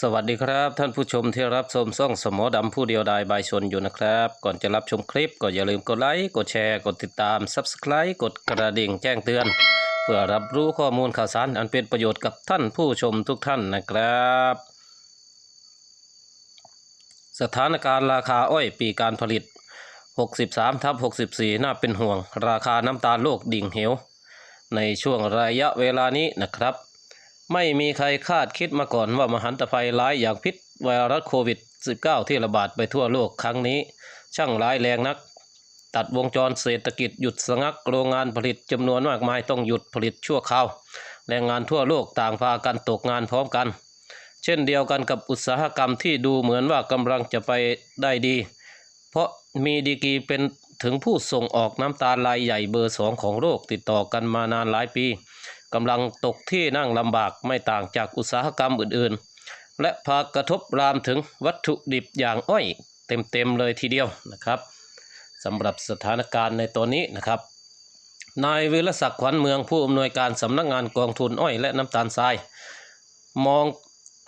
สวัสดีครับท่านผู้ชมที่รับชมซ่องสมอดำผู้เดียวดายบายชนอยู่นะครับ ก่อนจะรับชมคลิปก็อย่าลืมกดไลค์กดแชร์กดติดตาม Subscribe กดกระดิ่งแจ้งเตือน เพื่อรับรู้ข้อมูลข่าวสารอันเป็นประโยชน์กับท่านผู้ชมทุกท่านนะครับ สถานการณ์ราคาอ้อยปีการผลิต 63ทับ64 น่าเป็นห่วง ราคาน้ำตาลโลกดิ่งเหว ในช่วงระยะเวลานี้นะครับ ไม่มีใครคาดคิดมาก่อนว่ามหันตภัยร้ายอย่างพิษไวรัสโควิด -19 ที่ระบาดไปทั่วโลกครั้งนี้ ช่างร้ายแรงนัก ตัดวงจรเศรษฐกิจหยุดสงักโรงงานผลิตจำนวนมากมายต้องหยุดผลิตชั่วคราวแรงงานทั่วโลกต่างพากันตกงานพร้อมกัน เช่นเดียวกันกับอุตสาหกรรมที่ดูเหมือนว่ากำลังจะไปได้ดี เพราะมีดีกีเป็นถึงผู้ส่งออกน้ำตาลรายใหญ่เบอร์สองของโลกติดต่อกันมานานหลายปี กำลังตกที่นั่งลำบากไม่ต่างจากอุตสาหกรรมอื่นๆ และพากระทบรามถึงวัตถุดิบอย่างอ้อยเต็มๆเลยทีเดียวนะครับสำหรับสถานการณ์ในตอนนี้นะครับ นายวิรศักดิ์ขวัญเมืองผู้อำนวยการสำนักงานกองทุนอ้อยและน้ำตาลทราย มอง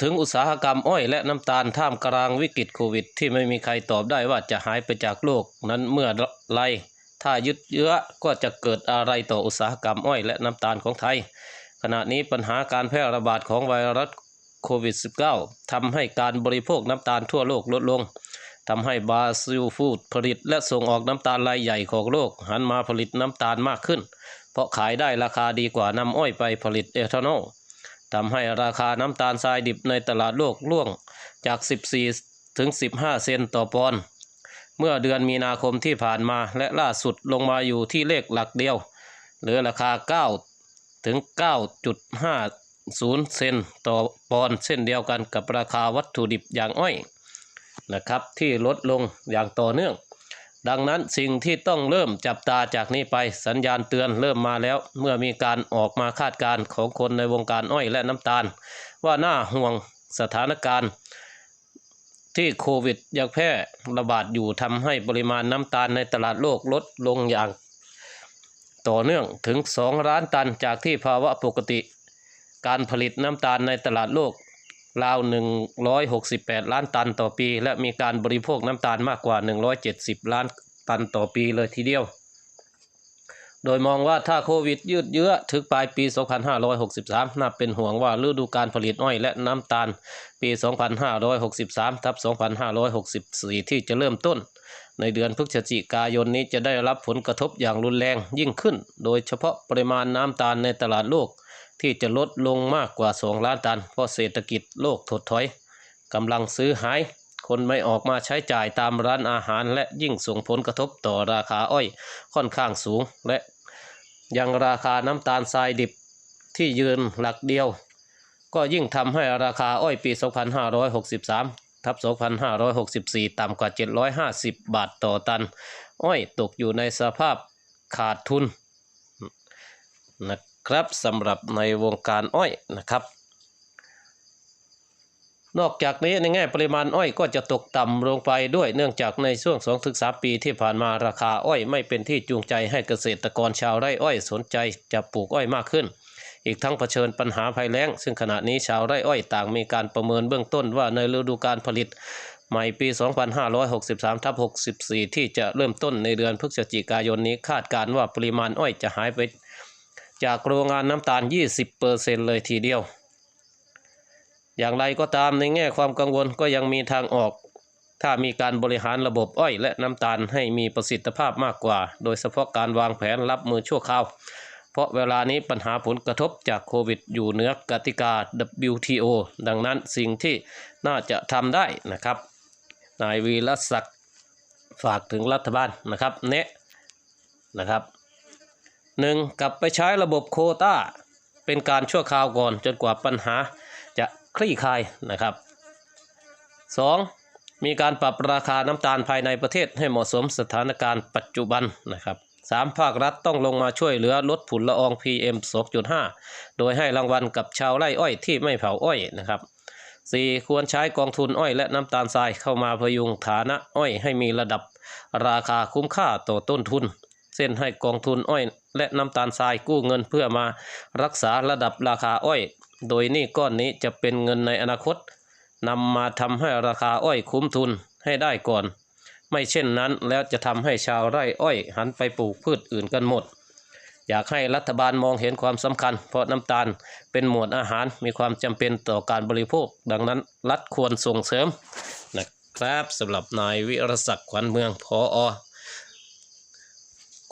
ถึงอุตสาหกรรมอ้อยและน้ำตาลท่ามกลางวิกฤตโควิด ที่ไม่มีใครตอบได้ว่าจะหายไปจากโลกนั้นเมื่อไร ถ้ายึดเยื้อก็จะเกิดอะไรต่ออุตสาหกรรมอ้อยและน้ำตาลของไทย ขณะนี้ปัญหาการแพร่ระบาดของไวรัสโควิด -19 ทำให้การบริโภคน้ำตาลทั่วโลกลดลงทำให้บราซิลฟูดผลิตและส่งออกน้ำตาลรายใหญ่ของโลก หันมาผลิตน้ำตาลมากขึ้น เพราะขายได้ราคาดีกว่านำอ้อยไปผลิตเอทานอลทำให้ราคาน้ำตาลทรายดิบในตลาดโลกร่วงจาก 14 ถึง 15 เซนต์ต่อปอนด์ เมื่อเดือนมีนาคมที่ผ่านมาและล่าสุดลงมาอยู่ที่เลขหลักเดียวหลือราคา 9 ถึง 9.50 เซนต์ต่อปอนด์เช่นเดียวกันกับราคาวัตถุดิบอย่างอ้อยนะครับที่ลดลงอย่างต่อเนื่อง ดังนั้นสิ่งที่ต้องเริ่มจับตาจากนี้ไปสัญญาณเตือนเริ่มมาแล้ว เมื่อมีการออกมาคาดการณ์ของคนในวงการอ้อยและน้ำตาล ว่าน่าห่วงสถานการณ์ ที่โควิดยังแพร่ระบาดอยู่ทำให้ปริมาณน้ำตาลในตลาดโลกลดลงอย่าง ต่อเนื่องถึง 2 ล้านตันจากที่ภาวะปกติ การผลิตน้ำตาลในตลาดโลกราว 168 ล้านตันต่อปี และมีการบริโภคน้ำตาลมากกว่า 170 ล้านตันต่อปีเลยทีเดียว โดยมองว่าถ้าโควิดยืดเยื้อถึงปลายปี 2563น่าเป็นห่วงว่าฤดูการผลิตอ้อยและน้ำตาลปี 2563ทับ2564 ที่จะเริ่มต้น ในเดือนพฤศจิกายนนี้จะได้รับผลกระทบอย่างรุนแรงยิ่งขึ้น โดยเฉพาะปริมาณน้ำตาลในตลาดโลก ที่จะลดลงมากกว่า 2 ล้านตัน เพราะเศรษฐกิจโลกถดถอยกำลังซื้อหาย คนไม่ออกมาใช้จ่ายตามร้านอาหาร และยิ่งส่งผลกระทบต่อราคาอ้อยค่อนข้างสูง และยังราคาน้ำตาลทรายดิบที่ยืนหลักเดียว ก็ยิ่งทำให้ราคาอ้อยปี 2563 ทับ 2564 ต่ำกว่า 750 บาทต่อตัน อ้อยตกอยู่ในสภาพขาดทุนนะครับสำหรับในวงการอ้อยนะครับ นอกจากนี้ในแง่ปริมาณอ้อยก็จะตกต่ำลงไปด้วยเนื่องจากในช่วง2-3ปีที่ผ่านมาราคาอ้อยไม่เป็นที่จูงใจให้เกษตรกรชาวไร่อ้อยสนใจจะปลูกอ้อยมากขึ้น อีกทั้งเผชิญปัญหาภัยแล้ง ซึ่งขณะนี้ชาวไร่อ้อยต่างมีการประเมินเบื้องต้นว่าในฤดูการผลิต ใหม่ปี 2563ทับ64 ที่จะเริ่มต้นในเดือนพฤศจิกายนนี้คาดการณ์ว่าปริมาณอ้อยจะหายไป จากโรงงานน้ำตาล 20%เลยทีเดียว อย่างไรก็ตามในแง่ความกังวลก็ยังมีทางออก ถ้ามีการบริหารระบบอ้อยและน้ำตาลให้มีประสิทธิภาพมากกว่า โดยเฉพาะการวางแผนรับมือชั่วคราว เพราะเวลานี้ปัญหาผลกระทบจากโควิดอยู่เหนือกติกา WTO ดังนั้นสิ่งที่น่าจะทำได้นะครับ นายวีรศักดิ์ฝากถึงรัฐบาลนะครับเนะนะครับหนึ่งกลับไปใช้ระบบโควต้าเป็นการชั่วคราวก่อนจนกว่าปัญหา คลี่คลายนะครับ 2. มีการปรับราคาน้ำตาลภายในประเทศให้เหมาะสมสถานการณ์ปัจจุบันนะครับ 3. ภาครัฐต้องลงมาช่วยเหลือลดฝุ่นละออง PM 2.5 โดยให้รางวัลกับชาวไร่อ้อยที่ไม่เผาอ้อยนะครับ 4. ควรใช้กองทุนอ้อยและน้ำตาลทรายเข้ามาพยุงฐานะอ้อยให้มีระดับราคาคุ้มค่าต่อต้นทุน เส้นให้กองทุนอ้อยและน้ำตาลทรายกู้เงินเพื่อมารักษาระดับราคาอ้อย โดยหนี่ก้อนนี้จะเป็นเงินในอนาคตนำมาทำให้ราคาอ้อยคุ้มทุนให้ได้ก่อน ไม่เช่นนั้นแล้วจะทำให้ชาวไร่อ้อยหันไปปลูกพืชอื่นกันหมด อยากให้รัฐบาลมองเห็นความสำคัญ เพราะน้ำตาลเป็นหมวดอาหารมีความจำเป็นต่อการบริโภค ดังนั้นรัฐควรส่งเสริมนะครับสำหรับนายวิรศักดิ์ขวัญเมืองพออ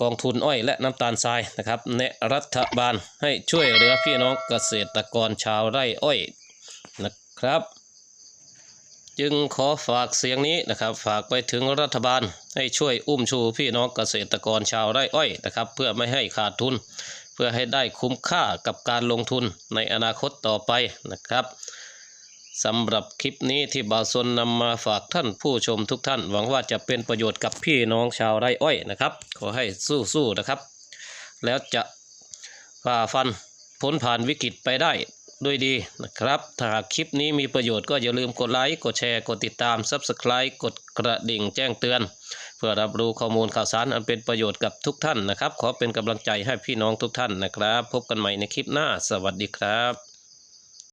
กองทุนอ้อยและน้ำตาลทรายนะครับแนะรัฐบาลให้ช่วยเหลือพี่น้องเกษตรกรชาวไร่อ้อยนะครับ จึงขอฝากเสียงนี้นะครับ ฝากไปถึงรัฐบาลให้ช่วยอุ้มชูพี่น้องเกษตรกรชาวไร่อ้อยนะครับ เพื่อไม่ให้ขาดทุน เพื่อให้ได้คุ้มค่ากับการลงทุนในอนาคตต่อไปนะครับ สำหรับคลิปนี้ที่บ่าวซนนำมาฝากท่านผู้ชมทุกท่าน หวังว่าจะเป็นประโยชน์กับพี่น้องชาวไร่อ้อยนะครับ ขอให้สู้ๆนะครับ แล้วจะฝ่าฟันพ้นผ่านวิกฤตไปได้ด้วยดีนะครับ ถ้าคลิปนี้มีประโยชน์ก็อย่าลืมกดไลค์ กดแชร์ กดติดตาม Subscribe กดกระดิ่งแจ้งเตือน เพื่อรับรู้ข้อมูลข่าวสารอันเป็นประโยชน์กับทุกท่านนะครับ ขอเป็นกำลังใจให้พี่น้องทุกท่านนะครับ พบกันใหม่ในคลิปหน้า สวัสดีครับ